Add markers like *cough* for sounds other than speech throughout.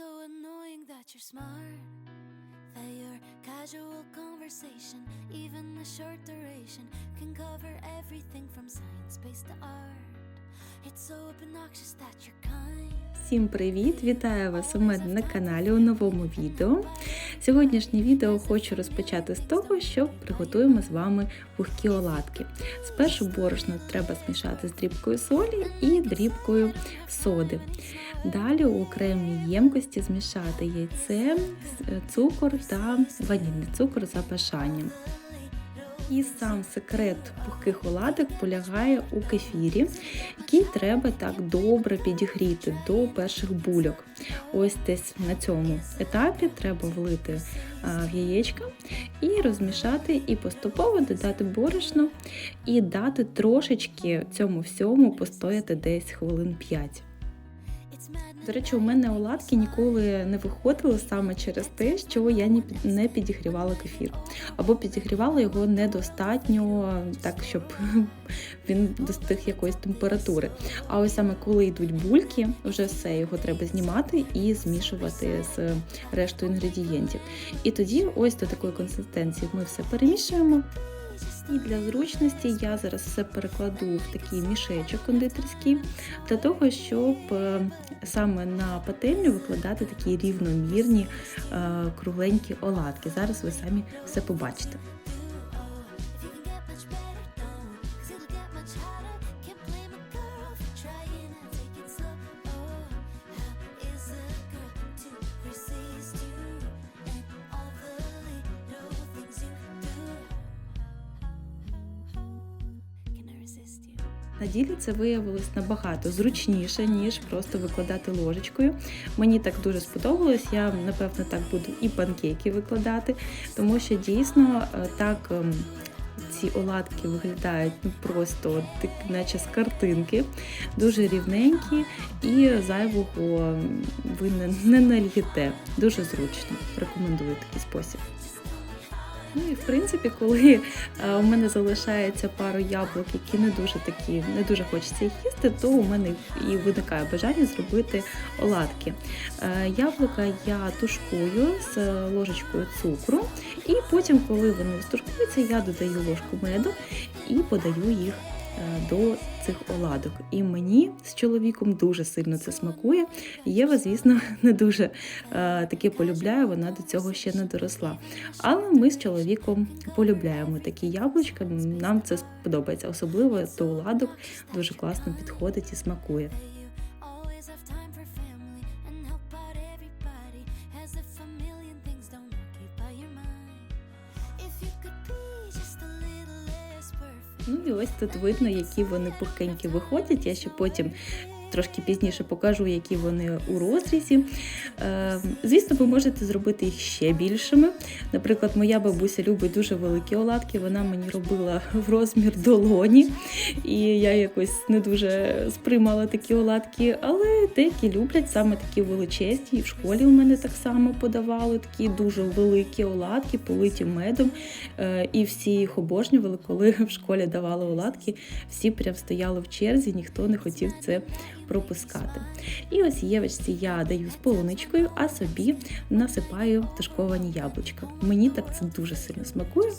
so annoying that you're smart. That your casual conversation, even a short duration, can cover everything from science space to art. It's so obnoxious that you're kind. Всім привіт! Вітаю вас у мене на каналі у новому відео. Сьогоднішнє відео хочу розпочати з того, що приготуємо з вами пухкі оладки. Спершу борошно треба змішати з дрібкою солі і дрібкою соди. Далі у окремій ємкості змішати яйце, цукор та ванільний цукор за бажанням. І сам секрет пухких оладок полягає у кефірі, який треба так добре підігріти до перших бульок. Ось десь на цьому етапі треба влити в яєчка і розмішати, і поступово додати борошно, і дати трошечки цьому всьому постояти десь хвилин 5. До речі, у мене оладки ніколи не виходили саме через те, що я не підігрівала кефір. Або підігрівала його недостатньо, так, щоб *laughs* він достиг якоїсь температури. А ось саме коли йдуть бульки, вже все, його треба знімати і змішувати з рештою інгредієнтів. І тоді ось до такої консистенції ми все перемішуємо. І для зручності я зараз все перекладу в такий мішечок кондитерський, для того, щоб е, саме на пательню викладати такі рівномірні е, кругленькі оладки. Зараз ви самі все побачите. На ділі це виявилось набагато зручніше, ніж просто викладати ложечкою. Мені так дуже сподобалось. Я напевно так буду і панкейки викладати, тому що дійсно е, так. ем, Ці оладки виглядають ну, просто так, наче з картинки, дуже рівненькі і зайвого ви не, не нальєте. Дуже зручно. Рекомендую такий спосіб. Ну і в принципі, коли е, у мене залишається пару яблук, які не дуже такі, не дуже хочеться їх їсти, то у мене і виникає бажання зробити оладки. Е, Яблука я тушкую з ложечкою цукру, і потім, коли вони стушкуються, я додаю ложку меду і подаю їх до цих оладок. І мені з чоловіком дуже сильно це смакує. Єва, звісно, *laughs* не дуже е, таке полюбляє, вона до цього ще не доросла. Але ми з чоловіком полюбляємо такі яблучка. Нам це сподобається, особливо до оладок дуже класно підходить і смакує. Ось тут видно, які вони пухкенькі виходять. Я ще потім трошки пізніше покажу, які вони у розрізі. Е, Звісно, ви можете зробити їх ще більшими. Наприклад, моя бабуся любить дуже великі оладки, вона мені робила в розмір долоні, і я якось не дуже сприймала такі оладки, але деякі люблять саме такі величезні. І в школі у мене так само подавали такі дуже великі оладки, политі медом. Е, І всі їх обожнювали, коли в школі давали оладки, всі прям стояли в черзі, ніхто не хотів це пропускати. І ось Євочці я даю з полуничкою, а собі насипаю тушковані яблучка. Мені так це дуже сильно смакує.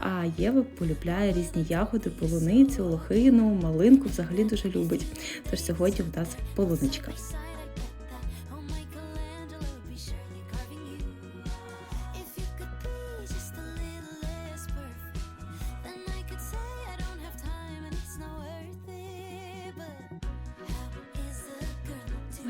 А Єва полюбляє різні ягоди, полуницю, лохину, малинку взагалі дуже любить. Тож сьогодні в нас полуничка.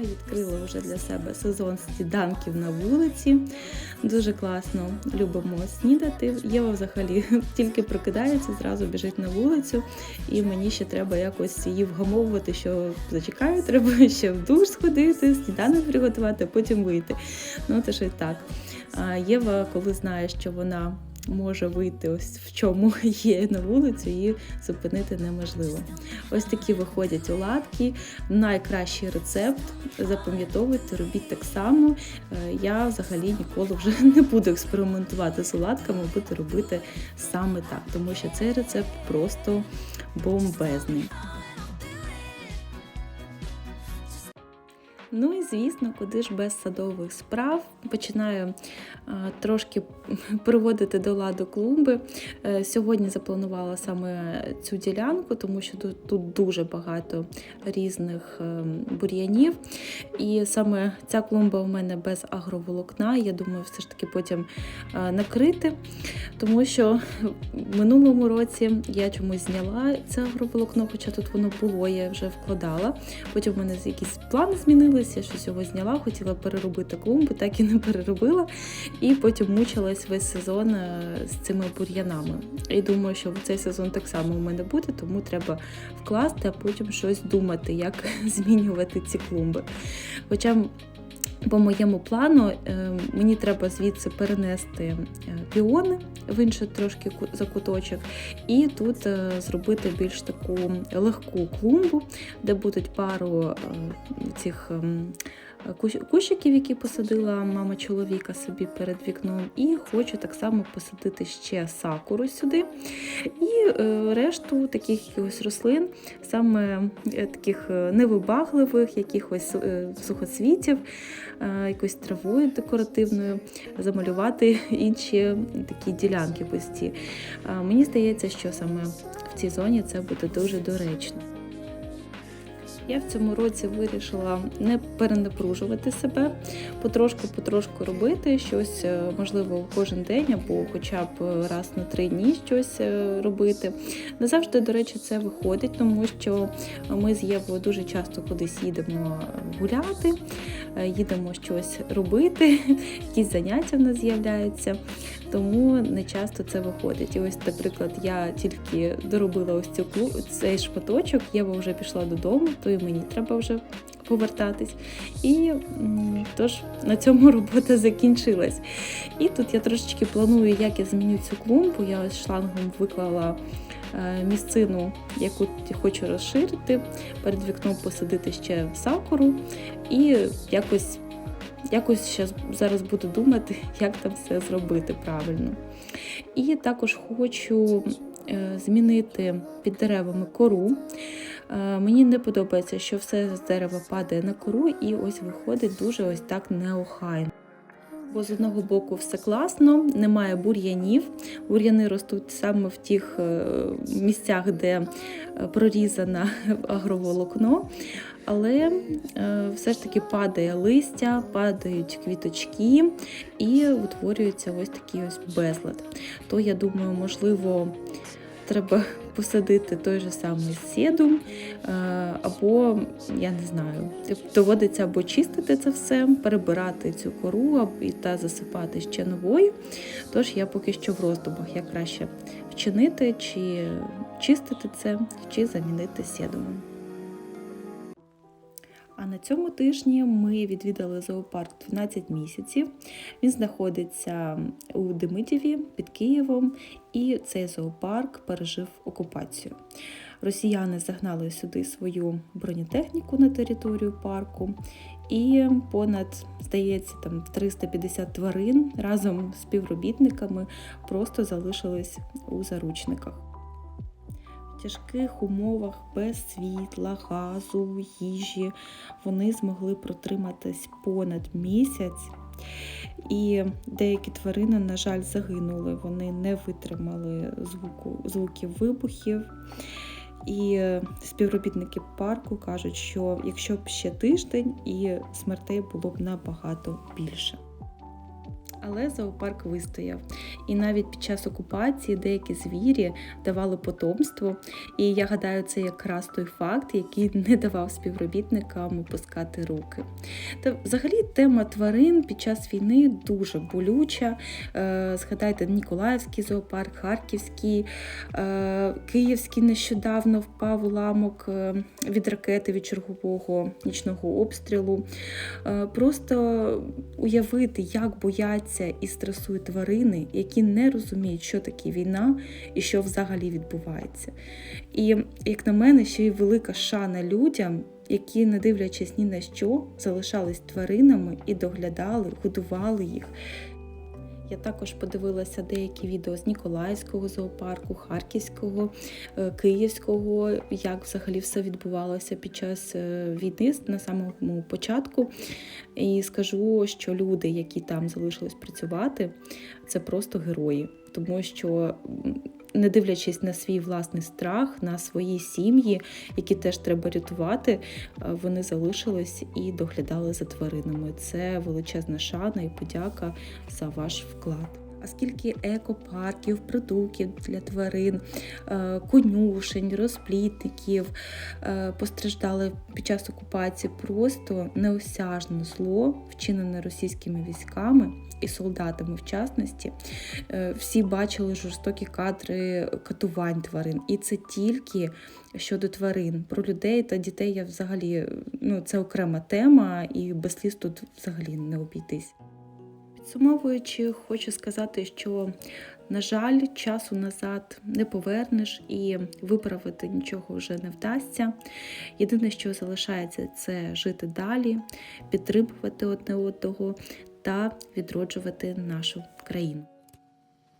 Ми відкрили вже для себе сезон сніданків на вулиці. Дуже класно любимо снідати. Єва взагалі *laughs* тільки прокидається, зразу біжить на вулицю, і мені ще треба якось її вгамовувати, що зачекаю, *laughs* треба ще в душ сходити, сніданок приготувати, а потім вийти. Ну, то ж і так. Єва, коли знає, що вона може вийти ось в чому *laughs* є на вулицю, її зупинити неможливо. Ось такі виходять оладки. Найкращий рецепт. Запам'ятовуйте, робіть так само. Е, Я взагалі ніколи вже *laughs* не буду експериментувати з оладками, буду робити саме так, тому що цей рецепт просто бомбезний. Ну і звісно, куди ж без садових справ починаю а, трошки приводити до ладу клумби. Е, Сьогодні запланувала саме цю ділянку, тому що тут, тут дуже багато різних е, бур'янів. І саме ця клумба у мене без агроволокна. Я думаю, все ж таки потім е, накрити, тому що в минулому році я чомусь зняла це агроволокно, хоча тут воно було, я вже вкладала. Потім в мене якісь плани змінилися, я щось його зняла, хотіла переробити клумбу, так і не переробила. І потім мучилась весь сезон е, з цими бур'янами. І думаю, що цей сезон так само у мене буде, тому треба вкласти, а потім щось думати, як *laughs* змінювати ці клумби. Хоча по моєму плану е, мені треба звідси перенести е, піони в інший трошки закуточок, і тут е, зробити більш таку легку клумбу, де будуть пару цих ем, кущиків, які посадила мама чоловіка собі перед вікном. І хочу так само посадити ще сакуру сюди. І е, решту таких якихось рослин, саме е, таких е, невибагливих, якихось сухоцвітів, якоюсь травою декоративною, замалювати інші такі ділянки пусті. Мені здається, що саме в цій зоні це буде дуже доречно. Я в цьому році вирішила не перенапружувати себе, потрошку-потрошку робити щось, е, можливо, кожен день або хоча б раз на три дні щось е, робити. Не завжди, до речі, це виходить, тому що ми з Євою дуже часто кудись їдемо гуляти, е, їдемо щось робити, *laughs* якісь заняття в нас з'являються, тому не часто це виходить. І ось, наприклад, я тільки доробила ось цю цей шматочок, Єва вже пішла додому, то і мені треба вже повертатись. І тож на цьому *laughs* робота закінчилась. І тут я трошечки планую, як я зміню цю клумбу. Я ось шлангом виклала е, місцину, яку хочу розширити, перед вікном посадити ще сакуру і якось. Якось ще зараз буду думати, *laughs* як там все зробити правильно. І також хочу е, змінити під деревами кору. Е, Мені не подобається, що все з дерева падає на кору, і ось виходить дуже ось так неохайно. Бо з одного боку все класно, немає бур'янів. Бур'яни ростуть саме в тих е, місцях, де е, прорізане *laughs* агроволокно. Але е, все ж таки падає листя, падають квіточки і утворюється ось такий ось безлад. То я думаю, можливо, треба посадити той же самий седум, е, або я не знаю, доводиться або чистити це все, перебирати цю кору і та засипати ще новою. Тож я поки що в роздумах, як краще вчинити, чи чистити це, чи замінити седумом. А на цьому тижні ми відвідали зоопарк 12 місяців. Він знаходиться у Демидєві під Києвом, і цей зоопарк пережив окупацію. Росіяни загнали сюди свою бронетехніку на територію парку, і понад, здається, там 350 тварин разом з співробітниками просто залишились у заручниках. Тяжких умовах без світла, газу, їжі вони змогли протриматись понад місяць. І деякі тварини, на жаль, загинули. Вони не витримали звуку, звуків вибухів. І співробітники парку кажуть, що якщо б ще тиждень, і смертей було б набагато більше. Але зоопарк вистояв. І навіть під час окупації деякі звірі давали потомство. І я гадаю, це якраз той факт, який *laughs* не давав співробітникам опускати руки. Та взагалі тема тварин під час війни дуже болюча. Е, Згадайте Ніколаївський зоопарк, Харківський, е, Київський нещодавно впав уламок е, від ракети від чергового нічного обстрілу. Просто уявити, як бояться і стресують тварини, які не розуміють, що таке війна і що взагалі відбувається. І, як на мене, ще й велика шана людям, які, не дивлячись ні на що, залишались тваринами і доглядали, годували їх. Я також подивилася деякі відео з Ніколаївського зоопарку, Харківського, е, Київського, як взагалі все відбувалося під час е, війни на самому початку. І скажу, що люди, які там залишились працювати, це просто герої, тому що. Не дивлячись на свій власний страх, на свої сім'ї, які теж треба рятувати, е, вони залишились і доглядали за тваринами. Це величезна шана і подяка за ваш вклад. А скільки екопарків, притулків для тварин, е, конюшень, розплітників е, постраждали під час окупації просто неосяжне зло, вчинене російськими військами і солдатами в частності. Е, Всі бачили жорстокі кадри катувань тварин, і це тільки щодо тварин. Про людей та дітей я взагалі ну це окрема тема, і без сліз тут взагалі не обійтись. Підсумовуючи, хочу сказати, що, на жаль, часу назад не повернеш і виправити нічого вже не вдасться. Єдине, що залишається, це жити далі, підтримувати одне одного та відроджувати нашу країну.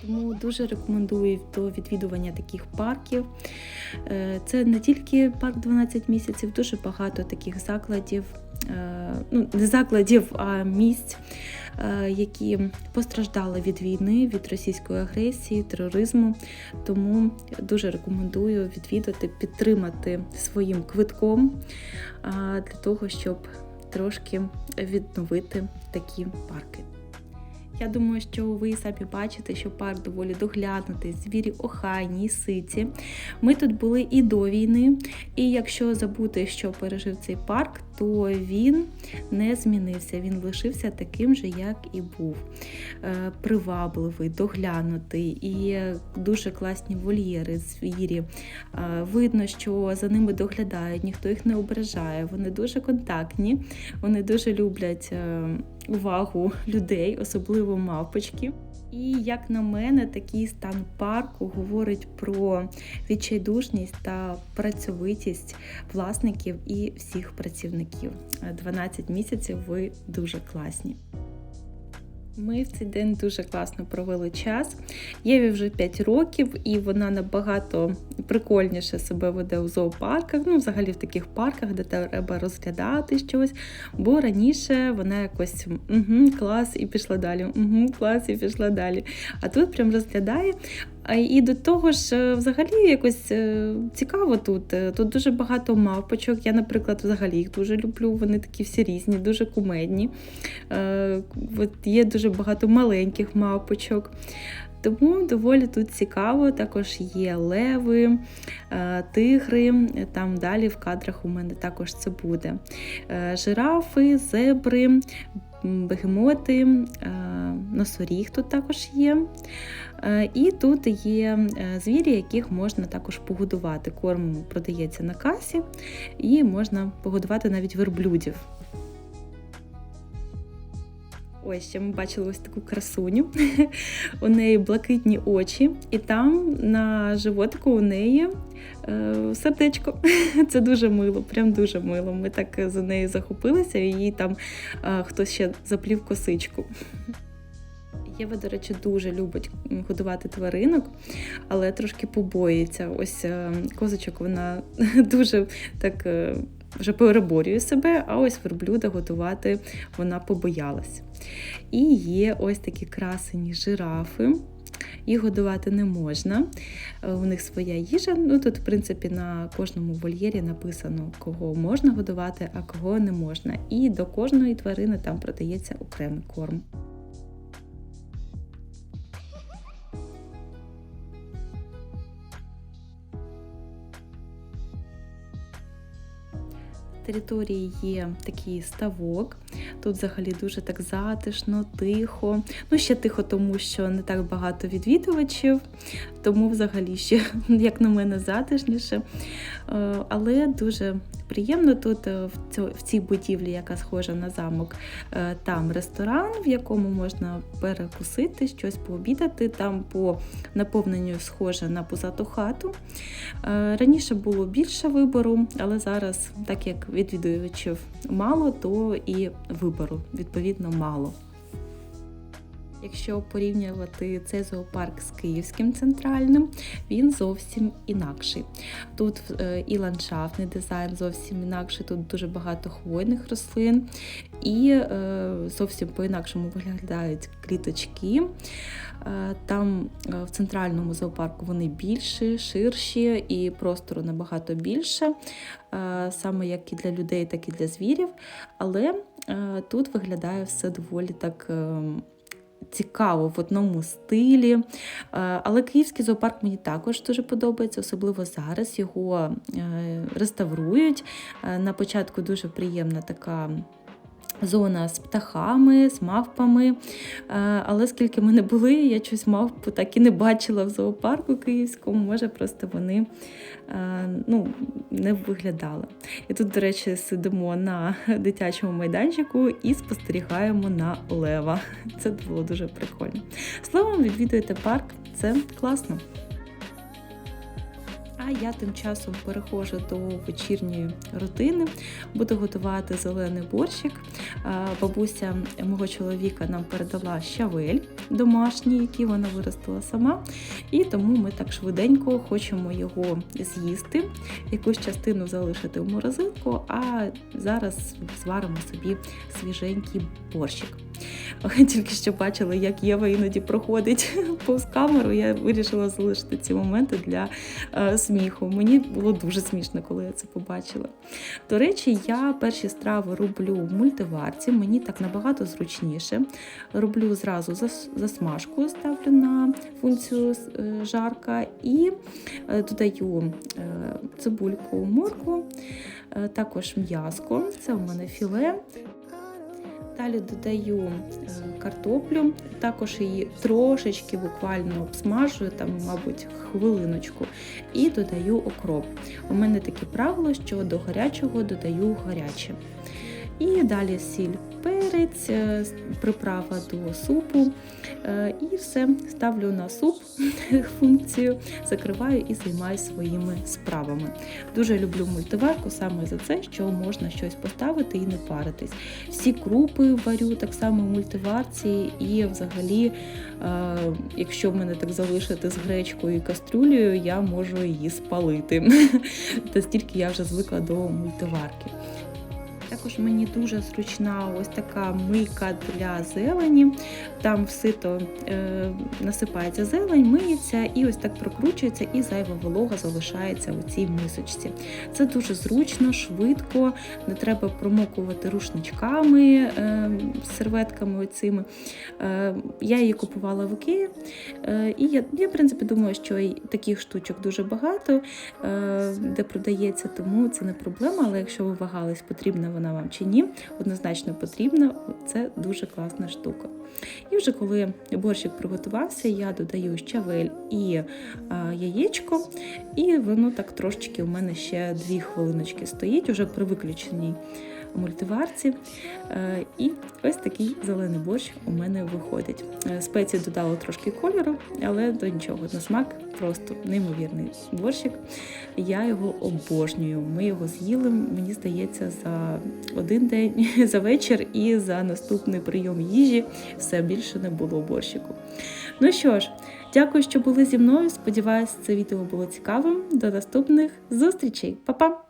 Тому дуже рекомендую до відвідування таких парків. Е, Це не тільки парк 12 місяців, дуже багато таких закладів, е, ну не закладів, а місць, е, які постраждали від війни, від російської агресії, тероризму. Тому дуже рекомендую відвідати, підтримати своїм квитком для того, щоб трошки відновити такі парки. Я думаю, що ви самі бачите, що парк доволі доглянутий, звірі охайні, ситі. Ми тут були і до війни, і якщо забути, що пережив цей парк, то він не змінився. Він лишився таким же, як і був. Е, Привабливий, доглянутий і дуже класні вольєри, звірі. Е, Видно, що за ними доглядають, ніхто їх не ображає. Вони дуже контактні, вони дуже люблять е, увагу людей, особливо мавпочки. І як на мене, такий стан парку говорить про відчайдушність та працьовитість власників і всіх працівників. 12 місяців ви дуже класні. Ми в цей день дуже класно провели час. Єві вже 5 років, і вона набагато прикольніше себе веде у зоопарках, ну, взагалі в таких парках, де треба розглядати щось. Бо раніше вона якось угу, клас і пішла далі, угу, клас і пішла далі. А тут прям розглядає. І до того ж, е, взагалі якось е, цікаво тут. Е, Тут дуже багато мавпочок. Я, наприклад, взагалі їх дуже люблю. Вони такі всі різні, дуже кумедні. От є дуже багато маленьких мавпочок. Тому доволі тут цікаво. Також є леви, е, тигри. Там далі в кадрах у мене також це буде. Е, Жирафи, зебри, бегемоти, е, носоріг тут також є. І тут є звірі, яких можна також погодувати. Корм продається на касі, і можна погодувати навіть верблюдів. Ось ще ми бачили ось таку красуню. *laughs* У неї блакитні очі, і там на животику у неї е, сердечко. *laughs* Це дуже мило, прям дуже мило. Ми так за нею захопилися, і їй там е, хтось ще заплів косичку. Єва, до речі, дуже любить годувати тваринок, але трошки побоїться. Ось е, козочок вона *laughs* дуже так вже переборює себе, а ось верблюда готувати вона побоялась. І є ось такі красені жирафи. Їх годувати не можна. Е, У них своя їжа. Ну тут, в принципі, на кожному вольєрі написано, кого можна годувати, а кого не можна. І до кожної тварини там продається окремий корм. території є такий ставок. Тут взагалі дуже так затишно, тихо. Ну, ще тихо, тому що не так багато відвідувачів, тому взагалі ще, *laughs* як на мене, затишніше. Е, Але дуже приємно тут е, в цій будівлі, яка схожа на замок, е, там ресторан, в якому можна перекусити, щось пообідати. Там по наповненню схоже на пузату хату. Е, Раніше було більше вибору, але зараз, так як відвідувачів мало, то і вибору відповідно мало. Якщо порівнювати цей зоопарк з київським центральним, він зовсім інакший. Тут е, і ландшафтний дизайн зовсім інакший, тут дуже багато хвойних рослин, і е, зовсім по-інакшому виглядають кліточки. Е, Там в центральному зоопарку вони більші, ширші і простору набагато більше, саме як і для людей, так і для звірів. Але тут виглядає все доволі так. Цікаво в одному стилі. Е, Але київський зоопарк мені також дуже подобається, особливо зараз його е, реставрують. Е, На початку дуже приємна така. Зона з птахами, з мавпами. Е, Але скільки ми не були, я щось мавпу так і не бачила в зоопарку київському. Може, просто вони е, ну, не виглядали. І тут, до речі, сидимо на дитячому майданчику і спостерігаємо на лева. Це було дуже прикольно. Словом, відвідуєте парк, це класно. А я тим часом переходжу до вечірньої рутини. Буду готувати зелений борщик. Бабуся мого чоловіка нам передала щавель домашній, який вона виростила сама. І тому ми так швиденько хочемо його з'їсти, якусь частину залишити в морозилку, а зараз зваримо собі свіженький борщик. Тільки що бачила, як Єва іноді проходить *laughs* повз камеру. Я вирішила залишити ці моменти для е, сміху. Мені було дуже смішно, коли я це побачила. До речі, я перші страви роблю в мультиварці, мені так набагато зручніше. Роблю зразу засмажку, ставлю на функцію е, жарка і е, додаю цибульку, моркву, е, також м'яско. Це у мене філе. Далі додаю е, картоплю, також її трошечки буквально обсмажую, там, мабуть, хвилиночку, і додаю окроп. У мене таке правило, що до гарячого додаю гаряче. І далі сіль, перець, е, приправа до супу. е, І все ставлю на суп *laughs* функцію, закриваю і займаюся своїми справами. Дуже люблю мультиварку саме за це, що можна щось поставити і не паритись. Всі крупи варю так само в мультиварці, і взагалі, е, якщо в мене так залишити з гречкою і кастрюлею, я можу її спалити. *laughs* Настільки я вже звикла до мультиварки. Також мені дуже зручна ось така мийка для зелені. Там в сито е, насипається зелень, миється і ось так прокручується, і зайва волога залишається у цій мисочці. Це дуже зручно, швидко, не треба промокувати рушничками, е, серветками оцими. Е, я її купувала в Ікеї, е, і я, я, в принципі, думаю, що таких штучок дуже багато, е, де продається, тому це не проблема. Але якщо ви вагались, потрібна вона вам чи ні, однозначно потрібна. Це дуже класна штука. І вже коли борщик приготувався, я додаю щавель і а, яєчко, і воно так трошечки у мене ще дві хвилиночки стоїть, уже при виключеній мультиварці. Е, І ось такий зелений борщ у мене виходить. Е, Спеції додала трошки кольору, але до нічого. На смак просто неймовірний борщик. Я його обожнюю. Ми його з'їли, мені здається, за один день, *laughs* за вечір і за наступний прийом їжі все більше не було борщику. Ну що ж, дякую, що були зі мною. Сподіваюсь, це відео було цікавим. До наступних зустрічей. Па-па!